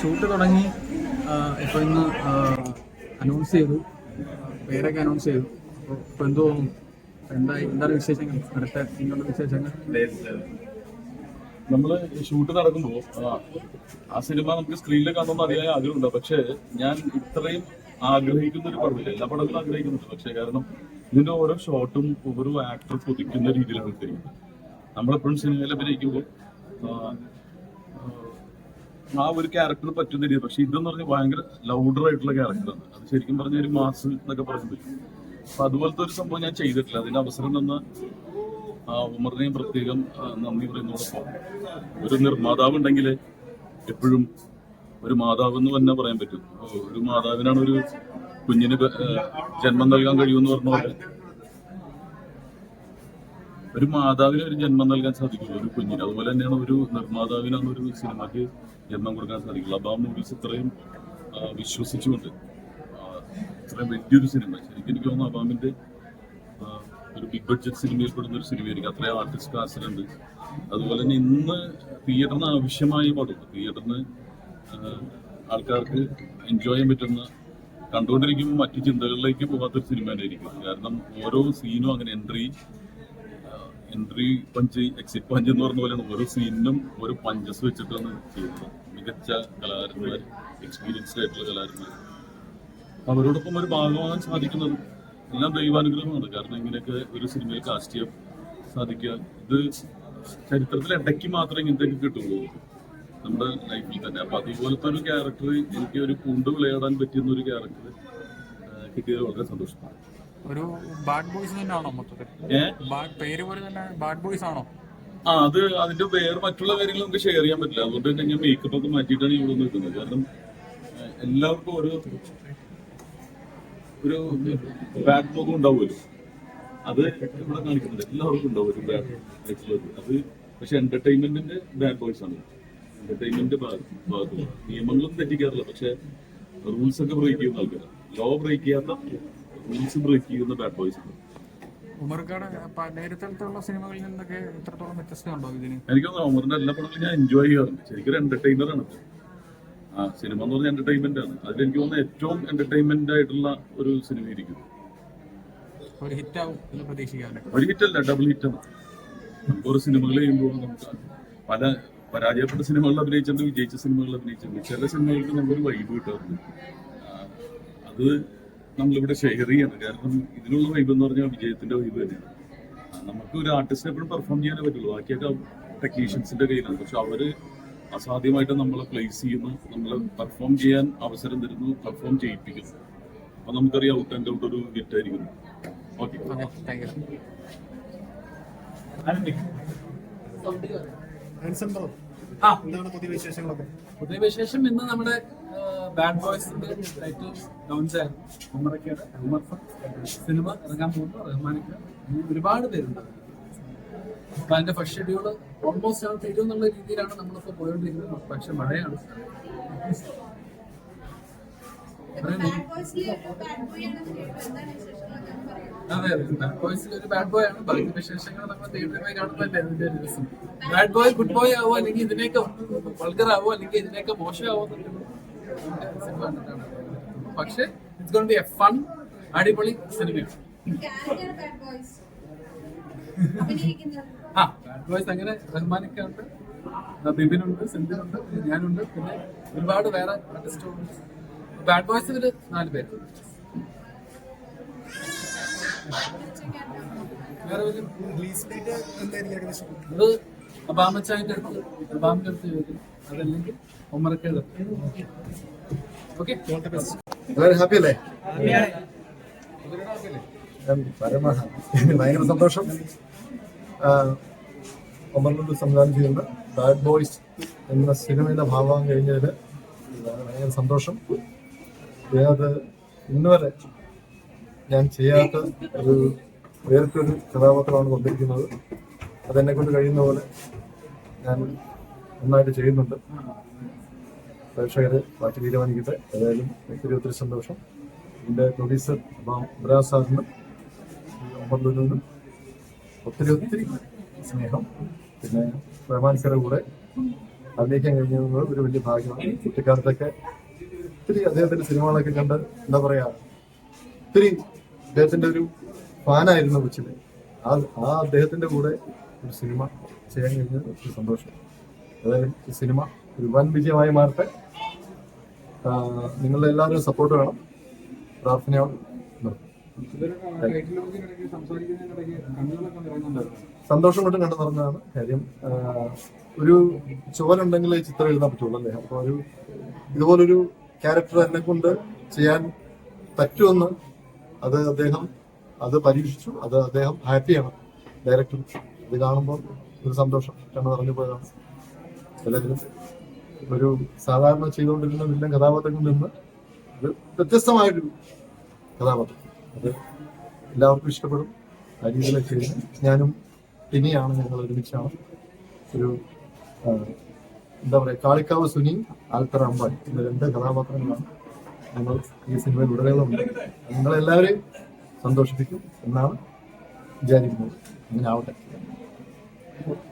Shoot തുടങ്ങി ഇപ്പൊ ഇന്ന് അനൗൺസ് ചെയ്തു. പേരൊക്കെ അനൗൺസ് ചെയ്തു. അപ്പോൾ ഇപ്പൊ തോന്നും എന്തായി എന്താണ് വിശേഷങ്ങൾ? അടുത്ത നിങ്ങളുടെ വിശേഷങ്ങൾ? നമ്മൾ ഷൂട്ട് നടക്കുമ്പോൾ ആ, സിനിമ നമുക്ക് സ്ക്രീനിൽ കാണുമ്പോൾ അതിയായ ആഗ്രഹമുണ്ട്. പക്ഷേ ഞാൻ ഇത്രയും ആഗ്രഹിക്കുന്ന ഒരു പടമില്ല. എല്ലാ പടങ്ങളും ആഗ്രഹിക്കുന്നുണ്ട്. പക്ഷേ കാരണം ഇതിന്റെ ഓരോ ഷോട്ടും ഓരോ ആക്ടർ കൊതിക്കുന്ന രീതിയിലാണ് ചെയ്യുന്നത് നമ്മളെപ്പോഴും സിനിമയിൽ അഭിനയിക്കുമ്പോൾ ആ, ഒരു ക്യാരക്ടർ പറ്റുന്ന രീതി പക്ഷെ ഇതെന്ന് പറഞ്ഞാൽ ഭയങ്കര ലൗഡർ ആയിട്ടുള്ള ക്യാരക്ടറാണ് അത് ശരിക്കും പറഞ്ഞ ഒരു മാസ് എന്നൊക്കെ പറയുന്നത്. അപ്പൊ അതുപോലത്തെ ഒരു സംഭവം ഞാൻ ചെയ്തിട്ടില്ല. അതിന് അവസരം തന്ന ആ ഉമറിനെയും പ്രത്യേകം നന്ദി പറയുന്നതോടൊപ്പം ഒരു നിർമ്മാതാവ് ഉണ്ടെങ്കിൽ എപ്പോഴും ഒരു മാതാവ് എന്ന് തന്നെ പറയാൻ പറ്റും. ഒരു മാതാവിനാണ് ഒരു കുഞ്ഞിന് ജന്മം നൽകാൻ കഴിയുമെന്ന് പറഞ്ഞ പോലെ. ഒരു മാതാവിന് ഒരു ജന്മം നൽകാൻ സാധിക്കുള്ളൂ ഒരു കുഞ്ഞിന്. അതുപോലെ തന്നെയാണ് ഒരു നിർമ്മാതാവിനാണ് ഒരു സിനിമയ്ക്ക് ജന്മം കൊടുക്കാൻ സാധിക്കുള്ളൂ അപ്പൊ ആ മൂവീസ് ഇത്രയും വിശ്വസിച്ചുകൊണ്ട് ഇത്രയും വലിയൊരു സിനിമ. ശരിക്കും എനിക്ക് തോന്നുന്നു അബാമിന്റെ ഒരു ബിഗ് ബഡ്ജറ്റ് സിനിമയിൽ പെടുന്ന ഒരു സിനിമയായിരിക്കും. അത്രയും ആർട്ടിസ്റ്റ് കാസിലുണ്ട് അതുപോലെ തന്നെ ഇന്ന് തിയേറ്ററിന് ആവശ്യമായ പടം തിയേറ്ററിന് ആൾക്കാർക്ക് എൻജോയ് ചെയ്യാൻ പറ്റുന്ന കണ്ടുകൊണ്ടിരിക്കുമ്പോൾ മറ്റു ചിന്തകളിലേക്ക് പോകാത്തൊരു സിനിമ തന്നെ ആയിരിക്കും കാരണം ഓരോ സീനും അങ്ങനെ entry entry punch exit punch എന്ന് പറഞ്ഞ പോലെയാണ് ഓരോ സീനിനും ഓരോ പഞ്ചസ് വെച്ചിട്ടാണ് ചെയ്യുന്നത്. മികച്ച കലാകാരന്മാർ എക്സ്പീരിയൻസ്ഡ് ആയിട്ടുള്ള കലാകാരന്മാർ അവരോടൊപ്പം ഒരു ഭാഗമാകാൻ സാധിക്കുന്നത് എല്ലാം ദൈവാനുഗ്രഹമാണ്. കാരണം ഇങ്ങനെയൊക്കെ ഒരു സിനിമയിൽ കാസ്റ്റ് ചെയ്യാൻ സാധിക്കുക. ഇത് ചരിത്രത്തിൽ ഇടയ്ക്ക് മാത്രമേ ഇങ്ങനത്തേക്ക് കിട്ടുള്ളൂ. നമ്മുടെ ലൈഫിൽ തന്നെ. അപ്പൊ അതുപോലത്തെ ഒരു ക്യാരക്ടർ എനിക്ക് ഒരു പൂണ്ട് വിളയാടാൻ പറ്റുന്ന ഒരു ക്യാരക്ടർ കിട്ടിയത് വളരെ സന്തോഷമാണ്. ഒരു ബാഡ് ബോയ്സ് തന്നെയാണോ മൊത്തത്തിൽ? പേര് പോലെ തന്നെ ബാഡ് ബോയ്സ് ആണോ? ആ അത് അതിന്റെ വേറെ മറ്റുള്ള കാര്യങ്ങൾ നമുക്ക് ഷെയർ ചെയ്യാൻ പറ്റില്ല. അതുകൊണ്ട് തന്നെ ഞാൻ മേക്കപ്പ് ഒക്കെ മാറ്റിയിട്ടാണ് ഇവിടെ നിൽക്കുന്നത്. കാരണം എല്ലാവർക്കും ഒരു ഒരു ബാഡ് മുഖം ഉണ്ടാവുമല്ലോ. അത് ഇവിടെ കാണിക്കുന്നുണ്ട്. എല്ലാവർക്കും ഉണ്ടാവും ഒരു ബാഡ് അത് പക്ഷെ എന്റർടൈൻമെന്റിന്റെ ബാഡ് ബോയ്സ് ആണ്. എന്റർടൈൻമെന്റ് ഭാഗത്ത് നിയമങ്ങളൊന്നും തെറ്റിക്കാറില്ല. പക്ഷെ റൂൾസ് ഒക്കെ ബ്രേക്ക് ചെയ്യുന്ന ആൾക്കാരാണ് ലോ ബ്രേക്ക് ചെയ്യാത്ത റൂൾസ് ബ്രേക്ക് ചെയ്യുന്ന ബാഡ് ബോയ്സ് ആണ് ഉമർക്കാട് നേരത്തെ സിനിമകളിൽ നിന്നൊക്കെ എത്രത്തോളം വ്യത്യസ്തമുണ്ടോ ഇതിന് എനിക്ക് ഉമറിന്റെ എല്ലാ പടങ്ങളും ഞാൻ എൻജോയ് ചെയ്യാറുണ്ട്. ശരിക്കും എന്റർടൈനർ ആണ്. ആ സിനിമ എന്ന് പറഞ്ഞാൽ എന്റർടൈൻമെന്റ് ആണ്. അതിലെനിക്ക് തോന്നുന്ന ഏറ്റവും എന്റർടൈൻമെന്റ് ആയിട്ടുള്ള ഒരു സിനിമ ഇരിക്കും ഒരു ഹിറ്റാവും എന്ന് പ്രതീക്ഷിക്കാറുണ്ട് ഒരു ഹിറ്റ് അല്ല ഡബിൾ ഹിറ്റ് ആണ്. നമുക്ക് ഓരോ സിനിമകൾ ചെയ്യുമ്പോൾ നമുക്ക് പല പരാജയപ്പെട്ട സിനിമകളിൽ അഭിനയിച്ചിട്ടുണ്ട് വിജയിച്ച സിനിമകളിൽ അഭിനയിച്ചിട്ടുണ്ട് ചില സിനിമകൾക്ക് നമുക്കൊരു വൈബ് കിട്ടാറുണ്ട്. അത് നമ്മളിവിടെ ഷെയർ ചെയ്യണം കാരണം ഇതിനുള്ള വൈബ് എന്ന് പറഞ്ഞാൽ വിജയത്തിന്റെ വൈബ് തന്നെയാണ്. നമുക്ക് ഒരു ആർട്ടിസ്റ്റിനെ എപ്പോഴും പെർഫോം ചെയ്യാനേ പറ്റുള്ളൂ. ബാക്കിയൊക്കെ ടെക്നീഷ്യൻസിന്റെ കയ്യിലാണ്. പക്ഷെ അവർ അസാധ്യമായിട്ട് നമ്മളെ പ്ലേസ് ചെയ്യുന്നു. നമ്മളെ പെർഫോം ചെയ്യാൻ അവസരം തരുന്നു. പെർഫോം ചെയ്യിപ്പിക്കുന്നു. അപ്പൊ നമുക്കറിയാം ഔട്ട് ആൻഡ് ഔട്ട് ഒരു ഗിറ്റ് ആയിരിക്കും ഓക്കെ എന്താണ് വിശേഷങ്ങളൊക്കെ? പുതിയ വിശേഷം ഇന്ന് നമ്മുടെ ബാഡ് ബോയ്സിന്റെ ടൈറ്റിൽ ലോഞ്ച് ആയിരുന്നു ഉമ്മറക്കയുടെ ഉമർ സിനിമ ഇറങ്ങാൻ പോകുന്നു റഹ്മാനൊക്കെ ഒരുപാട് പേരുണ്ട്. അപ്പൊ അതിന്റെ ഫസ്റ്റ് ഷെഡ്യൂൾ ഓൾമോസ്റ്റ് ആ തീരും എന്നുള്ള രീതിയിലാണ് നമ്മളിപ്പോ പോയോണ്ടിരിക്കുന്നത്. പക്ഷെ മഴയാണ്. അതെ അതെ. ബാഡ് ബോയ്സിൽ ഒരു ബാഡ് ബോയ് ആണ്. ബാക്കി വിശേഷങ്ങൾ നമ്മൾ തിയേറ്ററിൽ പോയി കാണുന്നതല്ലേ അതിന്റെ ഒരു രസം ബാഡ് ബോയ് ഗുഡ് ബോയ് ആവോ അല്ലെങ്കിൽ ഇതിനേക്ക് വൾഗർ ആവോ അല്ലെങ്കിൽ ഇതിനേക്ക് മോശമാവോ എന്നുള്ളത് സിനിമ കണ്ടിട്ടാണ് പക്ഷെ it's gonna be a fun അടിപൊളി സിനിമ ആ ബാഡ് ബോയ്സ് അങ്ങനെ റഹ്മാനൊക്കെ ഉണ്ട് ബിബിനുണ്ട് സിന്ധിനുണ്ട് ഞാനുണ്ട്. പിന്നെ ഒരുപാട് വേറെ ആർട്ടിസ്റ്റുണ്ട് ബാഡ് ബോയ്സ് ഒരു നാല് പേര്. അത് അബാമച്ചായന്റെ അടുത്ത് അബാമിന്റെ അടുത്ത് ചോദിക്കും. അതല്ലെങ്കിൽ ഒമറക്കയുടെ ഓക്കെ എല്ലാവരും ഹാപ്പി അല്ലേ? പരമ. ഭയങ്കര സന്തോഷം. ഒമർലുണ്ട് സംവിധാനം ചെയ്യുന്ന ബാഡ് ബോയ്സ് എന്ന സിനിമയുടെ ഭാഗമാകാൻ കഴിഞ്ഞതിൽ ഭയങ്കര സന്തോഷം. അത് ഇന്നുവരെ ഞാൻ ചെയ്യാത്ത ഒരു വേറിട്ടൊരു കഥാപാത്രമാണ് കൊണ്ടിരിക്കുന്നത് അതെന്നെ കൊണ്ട് കഴിയുന്ന പോലെ ഞാൻ നന്നായിട്ട് ചെയ്യുന്നുണ്ട്. പ്രേക്ഷകരെ ബാക്കി തീരുമാനിക്കട്ടെ. ഏതായാലും ഒത്തിരി ഒത്തിരി സന്തോഷം. എന്റെ പ്രൊഡ്യൂസർ ബ്രാ സാറിനും ഒമ്പതിനും ഒത്തിരി ഒത്തിരി സ്നേഹം. പിന്നെ റഹ്മാൻക്കയുടെ കൂടെ അഭിനയിക്കാൻ കഴിഞ്ഞത് ഒരു വലിയ ഭാഗ്യമാണ്. കുട്ടിക്കാലത്തൊക്കെ ഒത്തിരി അദ്ദേഹത്തിന്റെ സിനിമകളൊക്കെ കണ്ട് എന്താ പറയാ ഒത്തിരി അദ്ദേഹത്തിന്റെ ഒരു ഫാനായിരുന്നു കൊച്ചിന് ആ ആ അദ്ദേഹത്തിന്റെ കൂടെ ഒരു സിനിമ ചെയ്യാൻ കഴിഞ്ഞത് ഒത്തിരി സന്തോഷം. അതായത് ഈ സിനിമ ഒരു വൻ വിജയമായി മാറട്ടെ. നിങ്ങളുടെ എല്ലാവരും സപ്പോർട്ട് വേണം. പ്രാർത്ഥനയോട് സന്തോഷം കൊണ്ട് കണ്ടു നടന്നതാണ് കാര്യം ഒരു ചുവലുണ്ടെങ്കിൽ ഈ ചിത്രം എഴുതാൻ പറ്റുള്ളൂ അല്ലേ? അപ്പൊ ഒരു ഇതുപോലൊരു ക്യാരക്ടർ എന്നെ കൊണ്ട് ചെയ്യാൻ പറ്റുമെന്ന് അത് അദ്ദേഹം അത് പരീക്ഷിച്ചു. അത് അദ്ദേഹം ഹാപ്പിയാണ് ഡയറക്ടർ ഇത് കാണുമ്പോൾ ഒരു സന്തോഷം. കണ്ടു നിറഞ്ഞു പോയതാണ്. ഏതായാലും ഒരു സാധാരണ ചെയ്തുകൊണ്ടിരുന്ന വില്ലൻ കഥാപാത്രങ്ങളിൽ നിന്ന് ഒരു വ്യത്യസ്തമായൊരു കഥാപാത്രം. അത് എല്ലാവർക്കും ഇഷ്ടപ്പെടും. ആ രീതിയിലൊക്കെ ചെയ്യുന്നത് ഞാനും ടിനിയാണ് ഞങ്ങൾ ഒരുമിച്ചാണ് ഒരു എന്താ പറയുക കാളിക്കാവ് സുനി ആൽത്തറ അമ്പാൻ എന്ന രണ്ട് കഥാപാത്രങ്ങളാണ് ഞങ്ങൾ ഈ സിനിമയിൽ ഉടനീളമുണ്ട് നിങ്ങളെല്ലാവരെയും സന്തോഷിപ്പിക്കും എന്നാണ് വിചാരിക്കുന്നത്. അങ്ങനെ ആവട്ടെ